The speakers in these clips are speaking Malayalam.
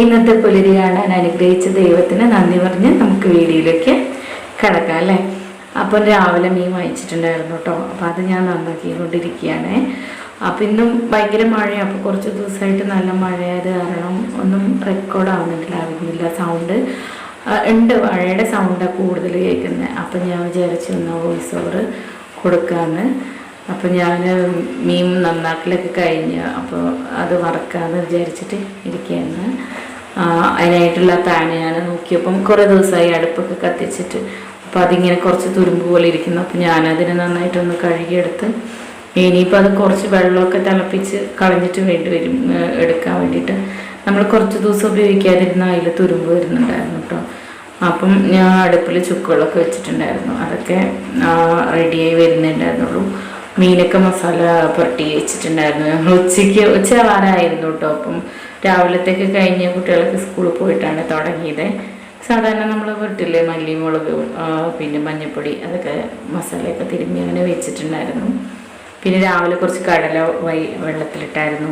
ഇന്നത്തെ പുലരി കാണാൻ അനുഗ്രഹിച്ച ദൈവത്തിന് നന്ദി പറഞ്ഞ് നമുക്ക് വീഡിയോയിലേക്ക് കിടക്കാം അല്ലേ? അപ്പം രാവിലെ മീൻ വാങ്ങിച്ചിട്ടുണ്ടായിരുന്നു കേട്ടോ. അപ്പം അത് ഞാൻ നന്നാക്കിക്കൊണ്ടിരിക്കുകയാണ്. അപ്പം ഇന്നും ഭയങ്കര മഴയാണ് അപ്പോൾ കുറച്ച് ദിവസമായിട്ട് നല്ല മഴയായത് കാരണം ഒന്നും റെക്കോർഡ് ആവുന്നുണ്ടായിരുന്നില്ല സൗണ്ട് ഉണ്ട്. മഴയുടെ സൗണ്ടാണ് കൂടുതൽ കേൾക്കുന്നത് അപ്പം ഞാൻ വിചാരിച്ചു വന്ന വോയിസ് ഓവർ കൊടുക്കാമെന്ന് അപ്പോൾ ഞാൻ മീൻ നന്നാക്കലൊക്കെ കഴിഞ്ഞ്. അപ്പോൾ അത് വറക്കാമെന്ന് വിചാരിച്ചിട്ട് ഇരിക്കുകയാണ്. അതിനായിട്ടുള്ള പാന് ഞാൻ നോക്കിയപ്പം കുറേ ദിവസമായി അടുപ്പൊക്കെ കത്തിച്ചിട്ട്. അപ്പോൾ അതിങ്ങനെ കുറച്ച് തുരുമ്പ് പോലെ ഇരിക്കുന്നു. അപ്പോൾ ഞാനതിനെ നന്നായിട്ടൊന്ന് കഴുകിയെടുത്ത് ഇനിയിപ്പോൾ അത് കുറച്ച് വെള്ളമൊക്കെ തിളപ്പിച്ച് കളഞ്ഞിട്ട് വേണ്ടി വരും എടുക്കാൻ വേണ്ടിയിട്ട്. നമ്മൾ കുറച്ച് ദിവസം ഉപയോഗിക്കാതിരുന്ന അതിൽ തുരുമ്പ് വരുന്നുണ്ടായിരുന്നു കേട്ടോ. അപ്പം ഞാൻ അടുപ്പിൽ ചുക്കുകളൊക്കെ വെച്ചിട്ടുണ്ടായിരുന്നു. അതൊക്കെ റെഡിയായി വരുന്നുണ്ടായിരുന്നുള്ളൂ മീനൊക്കെ മസാല പുരട്ടി വെച്ചിട്ടുണ്ടായിരുന്നു. ഞങ്ങൾ ഉച്ചയ്ക്ക് ഉച്ച ആവാറായിരുന്നു കേട്ടോ. അപ്പം രാവിലത്തേക്ക് കഴിഞ്ഞ് കുട്ടികളൊക്കെ സ്കൂളിൽ പോയിട്ടാണ് തുടങ്ങിയത്. സാധാരണ നമ്മൾ വീട്ടിലെ മല്ലി മുളക് പിന്നെ മഞ്ഞൾപ്പൊടി അതൊക്കെ മസാലയൊക്കെ തിരുമ്മി അങ്ങനെ വെച്ചിട്ടുണ്ടായിരുന്നു. പിന്നെ രാവിലെ കുറച്ച് കടല വൈ വെള്ളത്തിലിട്ടായിരുന്നു.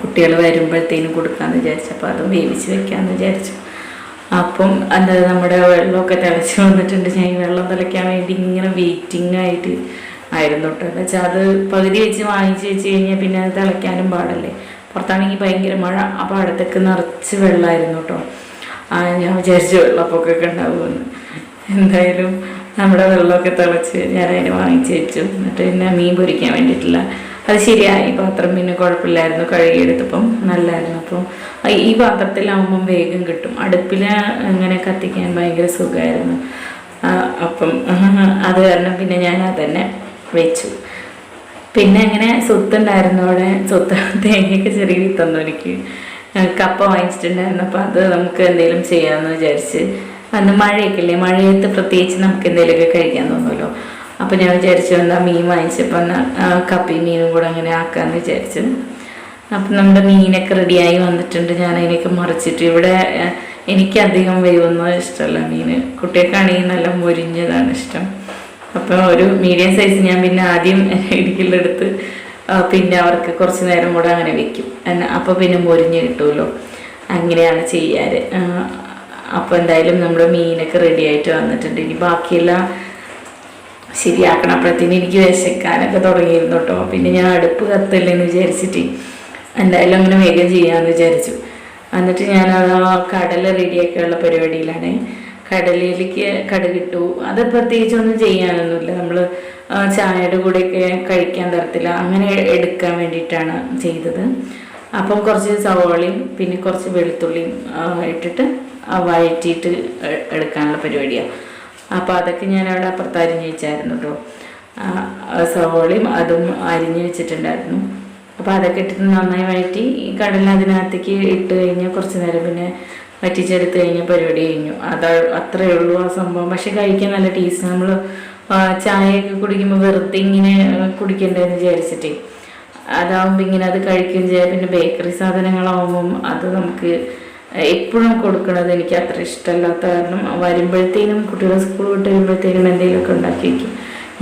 കുട്ടികൾ വരുമ്പോഴത്തേനും കൊടുക്കാമെന്ന് വിചാരിച്ചപ്പോൾ അതും വേവിച്ച് വെക്കാമെന്ന് വിചാരിച്ചു. അപ്പം എന്താ നമ്മുടെ വെള്ളമൊക്കെ തിളച്ച് വന്നിട്ടുണ്ട്. ഞാൻ വെള്ളം തിളയ്ക്കാൻ വേണ്ടി ഇങ്ങനെ വെയിറ്റിംഗ് ആയിട്ട് ആയിരുന്നു കേട്ടോ. എന്ന് വെച്ചാൽ അത് പകുതി വെച്ച് വാങ്ങിച്ച് വെച്ച് കഴിഞ്ഞാൽ പിന്നെ അത് തിളയ്ക്കാനും പാടല്ലേ. പുറത്താണെങ്കിൽ ഭയങ്കര മഴ അപ്പോൾ അടുത്തേക്ക് നിറച്ച് വെള്ളമായിരുന്നു കേട്ടോ. ഞാൻ വിചാരിച്ചു വെള്ളപ്പൊക്കൊക്കെ ഉണ്ടാവുമെന്ന്. എന്തായാലും നമ്മുടെ വെള്ളമൊക്കെ തിളച്ച് ഞാൻ വാങ്ങിച്ച് വെച്ചു. എന്നിട്ട് പിന്നെ മീൻ പൊരിക്കാൻ വേണ്ടിയിട്ടില്ല അത് ശരിയായി. പാത്രം പിന്നെ കുഴപ്പമില്ലായിരുന്നു. കഴുകിയെടുത്തപ്പം നല്ലായിരുന്നു. അപ്പം ഈ പാത്രത്തിലാവുമ്പം വേഗം കിട്ടും. അടുപ്പിൽ അങ്ങനെ കത്തിക്കാൻ ഭയങ്കര സുഖമായിരുന്നു അപ്പം അത് കാരണം പിന്നെ ഞാൻ അത് തന്നെ വെച്ചു. പിന്നെ അങ്ങനെ സ്വത്ത് അവിടെ സ്വത്ത് തേങ്ങയൊക്കെ ചെറിയ തന്നു എനിക്ക്. കപ്പ വാങ്ങിച്ചിട്ടുണ്ടായിരുന്നു. അപ്പോൾ അത് നമുക്ക് എന്തെങ്കിലും ചെയ്യാമെന്ന് വിചാരിച്ച്. അന്ന് മഴയൊക്കെ ഇല്ലേ മഴയത്ത് പ്രത്യേകിച്ച് നമുക്ക് എന്തെങ്കിലുമൊക്കെ കഴിക്കാൻ തോന്നുമല്ലോ. അപ്പോൾ ഞാൻ വിചാരിച്ചു എന്താ മീൻ വാങ്ങിച്ചപ്പോൾ എന്നാൽ കപ്പയും മീനും കൂടെ അങ്ങനെ ആക്കാമെന്ന് വിചാരിച്ചു. അപ്പം നമ്മുടെ മീനൊക്കെ റെഡിയായി വന്നിട്ടുണ്ട്. ഞാൻ അതിനൊക്കെ മറിച്ചിട്ട് ഇവിടെ എനിക്കധികം വേവൊന്നും ഇഷ്ടമല്ല മീൻ. കുട്ടികൾക്കാണെങ്കിൽ നല്ല മുരിഞ്ഞതാണ് ഇഷ്ടം. അപ്പോൾ ഒരു മീഡിയം സൈസ് ഞാൻ പിന്നെ ആദ്യം ഇടുക്കിലെടുത്ത് പിന്നെ അവർക്ക് കുറച്ച് നേരം കൂടെ അങ്ങനെ വെക്കും. അപ്പോൾ പിന്നെ മൊരിഞ്ഞ് കിട്ടുമല്ലോ അങ്ങനെയാണ് ചെയ്യാറ്. അപ്പോൾ എന്തായാലും നമ്മുടെ മീനൊക്കെ റെഡി ആയിട്ട് വന്നിട്ടുണ്ട്. ഇനി ബാക്കിയെല്ലാം ശരിയാക്കണം അപ്പോഴത്തേന് എനിക്ക് വിശക്കാനൊക്കെ തുടങ്ങിയിരുന്നു കേട്ടോ. പിന്നെ ഞാൻ അടുപ്പ് കത്തില്ലെന്ന് വിചാരിച്ചിട്ട് എന്തായാലും അങ്ങനെ വേഗം ചെയ്യാമെന്ന് വിചാരിച്ചു. എന്നിട്ട് ഞാൻ ആ കടല റെഡിയാക്കിയുള്ള പരിപാടിയിലാണ്. കടലയിലേക്ക് കടുകിട്ടു അത് പ്രത്യേകിച്ച് ഒന്നും ചെയ്യാനൊന്നുമില്ല നമ്മൾ ചായയുടെ കൂടെയൊക്കെ കഴിക്കാൻ തരത്തില്ല. അങ്ങനെ എടുക്കാൻ വേണ്ടിയിട്ടാണ് ചെയ്തത്. അപ്പം കുറച്ച് സവാളയും പിന്നെ കുറച്ച് വെളുത്തുള്ളിയും ഇട്ടിട്ട് വഴറ്റിയിട്ട് എടുക്കാനുള്ള പരിപാടിയാണ് അപ്പോൾ അതൊക്കെ ഞാൻ അവിടെ അപ്പുറത്ത് അരിഞ്ഞ് വെച്ചായിരുന്നു കേട്ടോ സവോളയും അതും അരിഞ്ഞ് വെച്ചിട്ടുണ്ടായിരുന്നു. അപ്പോൾ അതൊക്കെ ഇട്ടിട്ട് നന്നായി വഴറ്റി ഈ കടലിനകത്തേക്ക് ഇട്ട് കഴിഞ്ഞാൽ കുറച്ച് നേരം പിന്നെ വറ്റിച്ചെടുത്ത് കഴിഞ്ഞ പരിപാടി കഴിഞ്ഞു. അത് അത്രയേ ഉള്ളൂ ആ സംഭവം. പക്ഷെ കഴിക്കാൻ നല്ല ടേസ്റ്റ് നമ്മൾ ചായയൊക്കെ കുടിക്കുമ്പോൾ വെറുതെ ഇങ്ങനെ കുടിക്കണ്ടെന്ന് വിചാരിച്ചിട്ടേ. അതാവുമ്പോൾ ഇങ്ങനെ അത് കഴിക്കുകയും ചെയ്യാം. പിന്നെ ബേക്കറി സാധനങ്ങളാവുമ്പം അത് നമുക്ക് എപ്പോഴും കൊടുക്കണത് എനിക്ക് അത്ര ഇഷ്ടമല്ലാത്ത കാരണം വരുമ്പോഴത്തേനും കുട്ടികൾ സ്കൂൾ വിട്ട് വരുമ്പോഴത്തേനും എന്തെങ്കിലുമൊക്കെ ഉണ്ടാക്കി വയ്ക്കും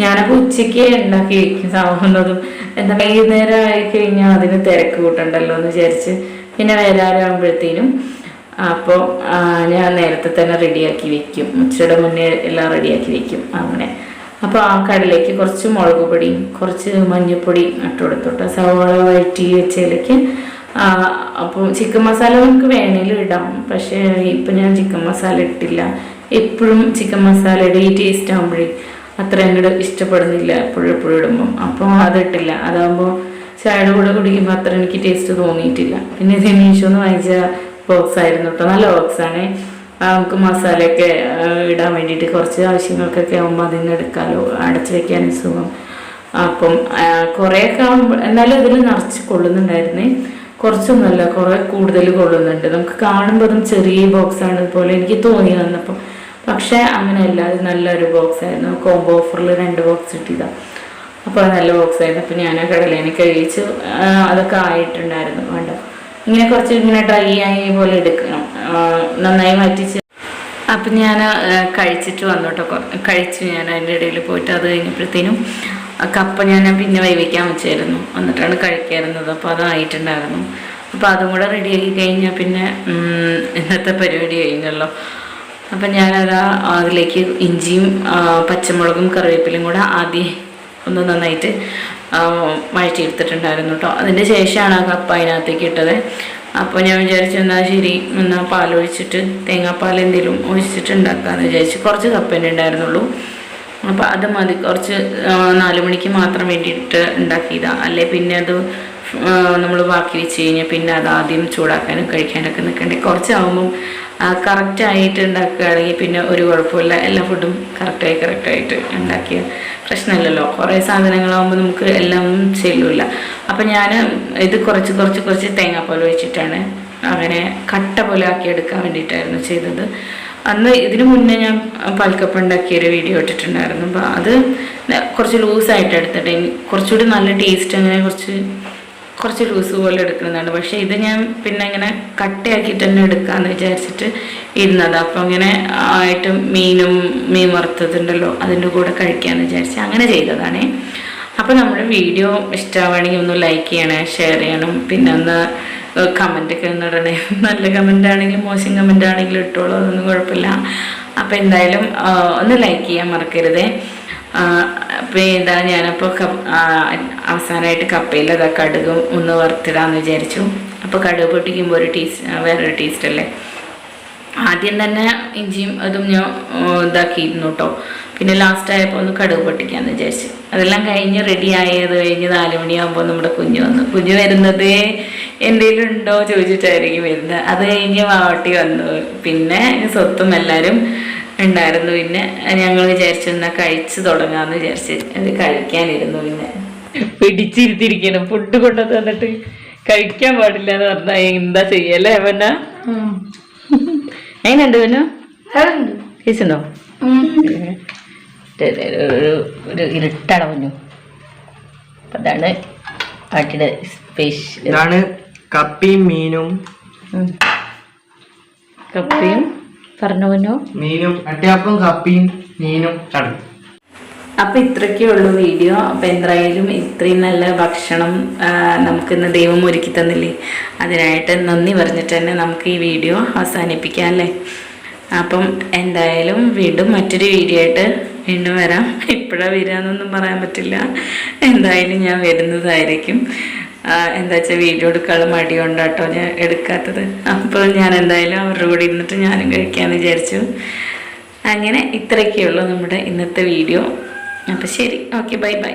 ഞാനപ്പോൾ ഉച്ചയ്ക്ക് ഉണ്ടാക്കി വയ്ക്കും സാവുന്നതും എന്താ വൈകുന്നേരം ആയി കഴിഞ്ഞാൽ അതിന് തിരക്ക് കൂട്ടണ്ടല്ലോ എന്ന് വിചാരിച്ച് പിന്നെ വരാറാകുമ്പോഴത്തേനും അപ്പോൾ ഞാൻ നേരത്തെ തന്നെ റെഡിയാക്കി വെക്കും. ഉച്ചയുടെ മുന്നേ എല്ലാം റെഡിയാക്കി വെക്കും അങ്ങനെ. അപ്പോൾ ആ കടലേക്ക് കുറച്ച് മുളക് പൊടിയും കുറച്ച് മഞ്ഞൾപ്പൊടി ഇട്ട് കൊടുത്തോട്ടെ സവാള വഴറ്റി വെച്ചതിലേക്ക് അപ്പോൾ ചിക്കൻ മസാല നമുക്ക് വേണേലും ഇടാം. പക്ഷേ ഇപ്പം ഞാൻ ചിക്കൻ മസാല ഇട്ടില്ല. എപ്പോഴും ചിക്കൻ മസാലയുടെ ഈ ടേസ്റ്റ് ആകുമ്പോഴേ അത്ര അങ്ങോട്ട് ഇഷ്ടപ്പെടുന്നില്ല എപ്പോഴും എപ്പോഴും ഇടുമ്പം. അപ്പോൾ അതിട്ടില്ല അതാകുമ്പോൾ ചായയുടെ കൂടെ കുടിക്കുമ്പോൾ അത്ര എനിക്ക് ടേസ്റ്റ് തോന്നിയിട്ടില്ല. പിന്നെ ഇത് മീഷോന്ന് വാങ്ങിച്ച ബോക്സ് ആയിരുന്നു കേട്ടോ നല്ല ബോക്സാണ് നമുക്ക് മസാലയൊക്കെ ഇടാൻ വേണ്ടിയിട്ട് കുറച്ച് ആവശ്യങ്ങൾക്കൊക്കെ ആകുമ്പോൾ അതിൽ നിന്ന് എടുക്കാമല്ലോ അടച്ചു വെക്കാനും സുഖം. അപ്പം കുറേയൊക്കെ ആകുമ്പോൾ എന്നാലും അതിൽ നിറച്ച് കൊള്ളുന്നുണ്ടായിരുന്നു. കുറച്ചൊന്നുമല്ല കുറേ കൂടുതൽ കൊള്ളുന്നുണ്ട്. നമുക്ക് കാണുമ്പോൾ അതും ചെറിയ ബോക്സ് ആണ് പോലെ എനിക്ക് തോന്നി വന്നപ്പോൾ പക്ഷേ അങ്ങനെയല്ല. അത് നല്ലൊരു ബോക്സ് ആയിരുന്നു. കോംബോ ഓഫറിൽ രണ്ട് ബോക്സ് കിട്ടിയതാണ് അപ്പോൾ അത് നല്ല ബോക്സ് ആയിരുന്നു. അപ്പോൾ ഞാൻ ആ കടലേനെ കഴിച്ച് അതൊക്കെ ആയിട്ടുണ്ടായിരുന്നു. വേണ്ട ഇങ്ങനെ കുറച്ച് ഇങ്ങനെ ഡ്രൈ ആയി പോലെ എടുക്കണം. നന്നായി വറ്റിച്ച്. അപ്പം ഞാൻ കഴിച്ചിട്ട് വന്നു കേട്ടോ കഴിച്ചു ഞാൻ അതിന്റെ ഇടയിൽ പോയിട്ട് അത് കഴിഞ്ഞപ്പോഴത്തേനും കപ്പ ഞാൻ പിന്നെ വേവിക്കാൻ വെച്ചായിരുന്നു. എന്നിട്ടാണ് കഴിക്കാറുന്നത്. അപ്പോൾ അതായിട്ടുണ്ടായിരുന്നു. അപ്പോൾ അതും കൂടെ റെഡിയാക്കി കഴിഞ്ഞാൽ പിന്നെ ഇന്നത്തെ പരിപാടി കഴിഞ്ഞല്ലോ. അപ്പം ഞാനത് അതിലേക്ക് ഇഞ്ചിയും പച്ചമുളകും കറിവേപ്പിലും കൂടെ ആദ്യം ഒന്ന് നന്നായിട്ട് വഴറ്റിയെടുത്തിട്ടുണ്ടായിരുന്നു കേട്ടോ. അതിന്റെ ശേഷമാണ് ആ കപ്പ അതിനകത്തേക്ക് ഇട്ടത്. അപ്പോൾ ഞാൻ വിചാരിച്ചു എന്നാൽ ശരി എന്നാൽ പാലൊഴിച്ചിട്ട് തേങ്ങാപ്പാൽ എന്തെങ്കിലും ഒഴിച്ചിട്ട് ഉണ്ടാക്കാമെന്ന് വിചാരിച്ചു. കുറച്ച് കപ്പ തന്നെ ഉണ്ടായിരുന്നുള്ളൂ. അപ്പോൾ അത് മതി. കുറച്ച് നാല് മണിക്ക് മാത്രം വേണ്ടിയിട്ട് ഉണ്ടാക്കിയതാണ് അല്ലെ പിന്നെ അത് നമ്മൾ ബാക്കി വെച്ച് കഴിഞ്ഞാൽ പിന്നെ അത് ആദ്യം ചൂടാക്കാനും കഴിക്കാനൊക്കെ നിൽക്കണ്ടേ കുറച്ചാവുമ്പം കറക്റ്റായിട്ട് ഉണ്ടാക്കുകയാണെങ്കിൽ പിന്നെ ഒരു കുഴപ്പമില്ല എല്ലാ ഫുഡും കറക്റ്റായി കറക്റ്റായിട്ട് ഉണ്ടാക്കിയ പ്രശ്നമില്ലല്ലോ കുറേ സാധനങ്ങളാകുമ്പോൾ നമുക്ക് എല്ലാം ചെല്ലില്ല. അപ്പം ഞാൻ ഇത് കുറച്ച് കുറച്ച് കുറച്ച് തേങ്ങാപ്പാൽ വെച്ചിട്ടാണ് അങ്ങനെ കട്ട പോലെ ആക്കി എടുക്കാൻ വേണ്ടിയിട്ടായിരുന്നു ചെയ്തത്. അന്ന് ഇതിനു മുന്നേ ഞാൻ പാൽക്കപ്പ് ഉണ്ടാക്കിയൊരു വീഡിയോ ഇട്ടിട്ടുണ്ടായിരുന്നു. അപ്പോൾ അത് കുറച്ച് ലൂസായിട്ട് എടുത്തിട്ട് കുറച്ചുകൂടി നല്ല ടേസ്റ്റ് അങ്ങനെ കുറച്ച് കുറച്ച് ലൂസ് പോലെ എടുക്കുന്നതാണ്. പക്ഷേ ഇത് ഞാൻ പിന്നെ ഇങ്ങനെ കട്ടയാക്കിയിട്ട് തന്നെ എടുക്കാമെന്ന് വിചാരിച്ചിട്ട് ഇരുന്നത്. അപ്പോൾ ഇങ്ങനെ ആയിട്ട് മീനും മീൻ വറുത്തതുണ്ടല്ലോ അതിന്റെ കൂടെ കഴിക്കാമെന്ന് വിചാരിച്ച് അങ്ങനെ ചെയ്തതാണേ. അപ്പോൾ നമ്മുടെ വീഡിയോ ഇഷ്ടമാവുകയാണെങ്കിൽ ഒന്ന് ലൈക്ക് ചെയ്യണേ ഷെയർ ചെയ്യണം. പിന്നെ ഒന്ന് കമന്റ് ഒക്കെ ഒന്ന് ഇടണേ. നല്ല കമന്റ് ആണെങ്കിലും മോശം കമന്റ് ആണെങ്കിലും ഇട്ടോളൂ അതൊന്നും കുഴപ്പമില്ല. അപ്പോൾ എന്തായാലും ഒന്ന് ലൈക്ക് ചെയ്യാൻ മറക്കരുതേ. അപ്പോൾ ഇതാ ഞാനപ്പോൾ അവസാനമായിട്ട് കപ്പയിൽ അതാ കടുകും ഒന്ന് വറുത്തിടാമെന്ന് വിചാരിച്ചു. അപ്പോൾ കടുക് പൊട്ടിക്കുമ്പോൾ ഒരു ടേസ്റ്റ് വേറൊരു ടേസ്റ്റ് അല്ലേ? ആദ്യം തന്നെ ഇഞ്ചിയും അതും ഞാൻ ഇതാക്കിയിരുന്നു കേട്ടോ പിന്നെ ലാസ്റ്റ് ആയപ്പോൾ ഒന്ന് കടുക് പൊട്ടിക്കാമെന്ന് വിചാരിച്ചു. അതെല്ലാം കഴിഞ്ഞ് റെഡി ആയത് കഴിഞ്ഞ് നാല് മണിയാകുമ്പോൾ നമ്മുടെ കുഞ്ഞ് വന്നു. കുഞ്ഞ് വരുന്നത് എന്തെങ്കിലും ഉണ്ടോ ചോദിച്ചിട്ടായിരിക്കും വരുന്നത്. അത് കഴിഞ്ഞ് മാവട്ടി വന്നു. പിന്നെ സ്വത്തും എല്ലാവരും ഉണ്ടായിരുന്നു പിന്നെ ഞങ്ങൾ വിചാരിച്ചു കഴിച്ച് കഴിച്ചു തുടങ്ങാമെന്ന് വിചാരിച്ച് അത് കഴിക്കാനിരുന്നു പിന്നെ. പിടിച്ചിരുത്തിരിക്കണം ഫുഡ് കൊണ്ടു തന്നിട്ട് കഴിക്കാൻ പാടില്ല എന്ന് പറഞ്ഞാൽ എന്താ ചെയ്യല്ലേ അവന എങ്ങനെയുണ്ട് പിന്നെ കഴിച്ചിട്ടുണ്ടോ? ഒരു ഒരു കുഞ്ഞു അപ്പം അതാണ് പാട്ടിയുടെ സ്പെഷ്യൽ ഇതാണ് കപ്പിയും മീനും. കപ്പയും പറഞ്ഞു കുഞ്ഞു മീനും അട്ടിയാപ്പും കപ്പിയും മീനും കടൽ അപ്പൊ ഇത്രയ്ക്കേ ഉള്ളൂ വീഡിയോ. അപ്പൊ എന്തായാലും ഇത്രയും നല്ല ഭക്ഷണം നമുക്ക് നമുക്കിന്ന് ദൈവം ഒരുക്കി തന്നില്ലേ? അതിനായിട്ട് നന്ദി പറഞ്ഞിട്ട് തന്നെ നമുക്ക് ഈ വീഡിയോ അവസാനിപ്പിക്കാം അല്ലേ? അപ്പം എന്തായാലും വീണ്ടും മറ്റൊരു വീഡിയോ ആയിട്ട് വീണ്ടും വരാം. ഇപ്പോഴാണ് വരാമെന്നൊന്നും പറയാൻ പറ്റില്ല. എന്തായാലും ഞാൻ വരുന്നതായിരിക്കും. എന്താ വെച്ചാൽ വീഡിയോ എടുക്കാനുള്ള മടി കൊണ്ടാട്ടോ ഞാൻ എടുക്കാത്തത്. അപ്പോൾ ഞാൻ എന്തായാലും അവരുടെ കൂടെ ഇരുന്നിട്ട് ഞാനും കഴിക്കാമെന്ന് വിചാരിച്ചു. അങ്ങനെ ഇത്രയൊക്കെയുള്ളൂ നമ്മുടെ ഇന്നത്തെ വീഡിയോ. അപ്പോൾ ശരി. Okay bye bye.